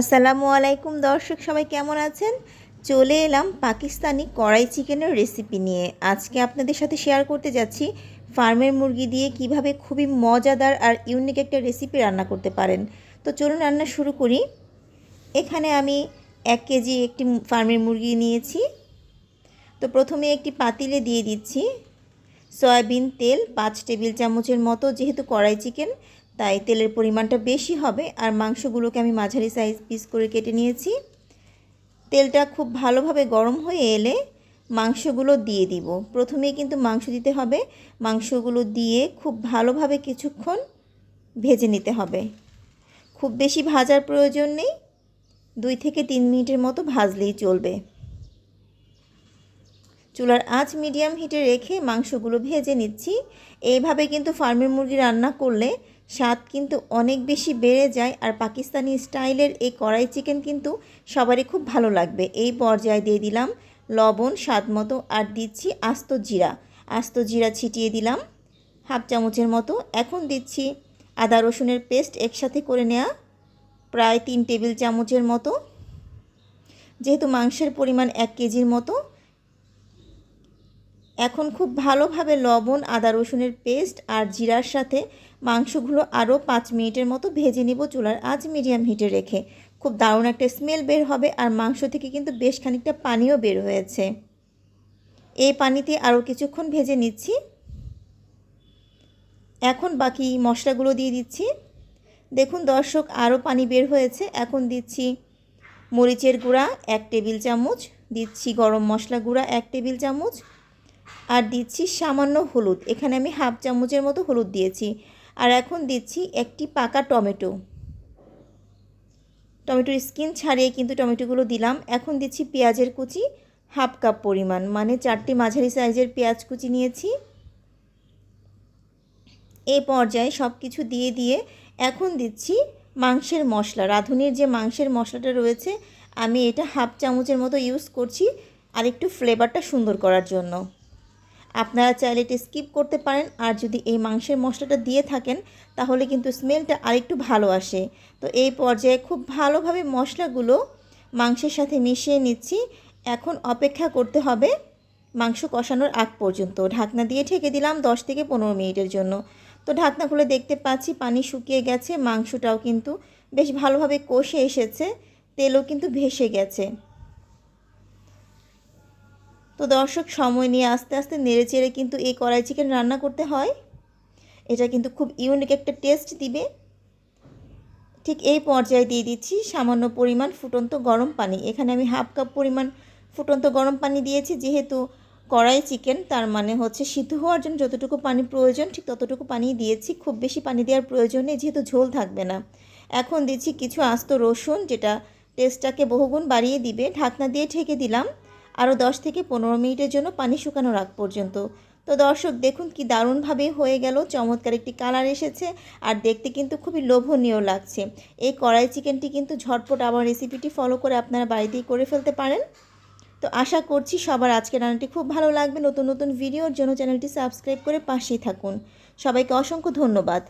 আসসালামু আলাইকুম দর্শক, সবাই কেমন আছেন? চলে এলাম পাকিস্তানি কড়াই চিকেনের রেসিপি নিয়ে। আজকে আপনাদের সাথে শেয়ার করতে যাচ্ছি ফার্মের মুরগি দিয়ে কীভাবে খুবই মজাদার আর ইউনিক একটা রেসিপি রান্না করতে পারেন। তো চলুন রান্না শুরু করি। এখানে আমি এক কেজি একটি ফার্মের মুরগি নিয়েছি। তো প্রথমে একটি পাতিলে দিয়ে দিচ্ছি। সয়াবিন তেল পাঁচ টেবিল চামচের মতো, যেহেতু কড়াই চিকেন তাই তেলের পরিমাণটা বেশি হবে আর মাংসগুলোকে আমি মাঝারি সাইজ পিস করে কেটে নিয়েছি। তেলটা খুব ভালোভাবে গরম হয়ে এলে মাংসগুলো দিয়ে দিব। প্রথমেই কিন্তু মাংস দিতে হবে। মাংসগুলো দিয়ে খুব ভালোভাবে কিছুক্ষণ ভেজে নিতে হবে। খুব বেশি ভাজার প্রয়োজন নেই। দুই থেকে তিন মিনিটের মতো ভাজলেই চলবে। চুলার আঁচ মিডিয়াম হিটে রেখে মাংসগুলো ভেজে নিচ্ছি। এইভাবে কিন্তু ফার্মের মুরগি রান্না করলে স্বাদ কিন্তু অনেক বেশি বেড়ে যায় আর পাকিস্তানি স্টাইলের এই কড়াই চিকেন কিন্তু সবারই খুব ভালো লাগবে। এই পর্যায়ে দিয়ে দিলাম লবণ, স্বাদ মতো আর দিচ্ছি আস্ত জিরা। আস্ত জিরা ছিটিয়ে দিলাম হাফ চামচের মতো। এখন দিচ্ছি আদা রসুনের পেস্ট একসাথে করে নেওয়া প্রায় তিন টেবিল চামচের মতো। যেহেতু মাংসের পরিমাণ এক কেজির মতো এখন খুব ভালোভাবে লবণ, আদা রসুনের পেস্ট আর জিরার সাথে মাংসগুলো আরও পাঁচ মিনিটের মতো ভেজে নিব চুলার আজ মিডিয়াম হিটে রেখে। খুব দারুণ একটা স্মেল বের হবে আর মাংস থেকে কিন্তু বেশ খানিকটা পানিও বের হয়েছে। এই পানিতে আরও কিছুক্ষণ ভেজে নিচ্ছি। এখন বাকি মশলাগুলো দিয়ে দিচ্ছি। দেখুন দর্শক, আরও পানি বের হয়েছে। এখন দিচ্ছি মরিচের গুঁড়া এক টেবিল চামচ, দিচ্ছি গরম মশলা গুঁড়া এক টেবিল চামচ আর দিচ্ছি সামান্য হলুদ। এখানে আমি হাফ চামচের মতো হলুদ দিয়েছি। আর এখন দিচ্ছি একটি পাকা টমেটো। টমেটোর স্কিন ছাড়িয়ে কিন্তু টমেটোগুলো দিলাম। এখন দিচ্ছি পেঁয়াজের কুচি হাফ কাপ পরিমাণ। মানে চারটি মাঝারি সাইজের পেঁয়াজ কুচি নিয়েছি। এই পর্যায়ে সব কিছু দিয়ে দিয়ে এখন দিচ্ছি মাংসের মশলা। রাঁধুনির যে মাংসের মশলাটা রয়েছে, আমি এটা হাফ চামচের মতো ইউজ করছি আর একটু ফ্লেভারটা সুন্দর করার জন্য। আপনারা চাইলে এটি স্কিপ করতে পারেন। আর যদি এই মাংসের মশলাটা দিয়ে থাকেন, তাহলে কিন্তু স্মেলটা আরেকটু ভালো আসে। তো এই পর্যায়ে খুব ভালোভাবে মশলাগুলো মাংসের সাথে মিশিয়ে নিচ্ছি। এখন অপেক্ষা করতে হবে মাংস কষানোর আগ পর্যন্ত। ঢাকনা দিয়ে ঢেকে দিলাম দশ থেকে পনেরো মিনিটের জন্য। তো ঢাকনা খুলে দেখতে পাচ্ছি পানি শুকিয়ে গেছে, মাংসটাও কিন্তু বেশ ভালোভাবে কষে এসেছে, তেলও কিন্তু ভেসে গেছে। তো দর্শক, সময় নিয়ে আস্তে আস্তে নেড়ে চেড়ে কিন্তু এই কড়াই চিকেন রান্না করতে হয়। এটা কিন্তু খুব ইউনিক একটা টেস্ট দিবে। ঠিক এই পর্যায়ে দিয়ে দিচ্ছি সামান্য পরিমাণ ফুটন্ত গরম পানি। এখানে আমি হাফ কাপ পরিমাণ ফুটন্ত গরম পানি দিয়েছি, যেহেতু কড়াই চিকেন তার মানে হচ্ছে সিদ্ধ হওয়ার জন্য যতটুকু পানি প্রয়োজন, ঠিক ততটুকু পানি দিয়েছি। খুব বেশি পানি দেওয়ার প্রয়োজন নেই, যেহেতু ঝোল থাকবে না। এখন দিচ্ছি কিছু আস্ত রসুন, যেটা টেস্টটাকে বহুগুণ বাড়িয়ে দিবে। ঢাকনা দিয়ে ঢেকে দিলাম। আরও দশ থেকে পনেরো মিনিটের জন্য পানি শুকানোর আগ পর্যন্ত। তো দর্শক, দেখুন কি দারুণভাবে হয়ে গেল। চমৎকার একটি কালার এসেছে আর দেখতে কিন্তু খুবই লোভনীয় লাগছে। এই কড়াই চিকেনটি কিন্তু ঝটপট আমার রেসিপিটি ফলো করে আপনারা বাড়িতেই করে ফেলতে পারেন। তো আশা করছি সবার আজকের রান্নাটি খুব ভালো লাগবে। নতুন নতুন ভিডিওর জন্য চ্যানেলটি সাবস্ক্রাইব করে পাশেই থাকুন। সবাইকে অসংখ্য ধন্যবাদ।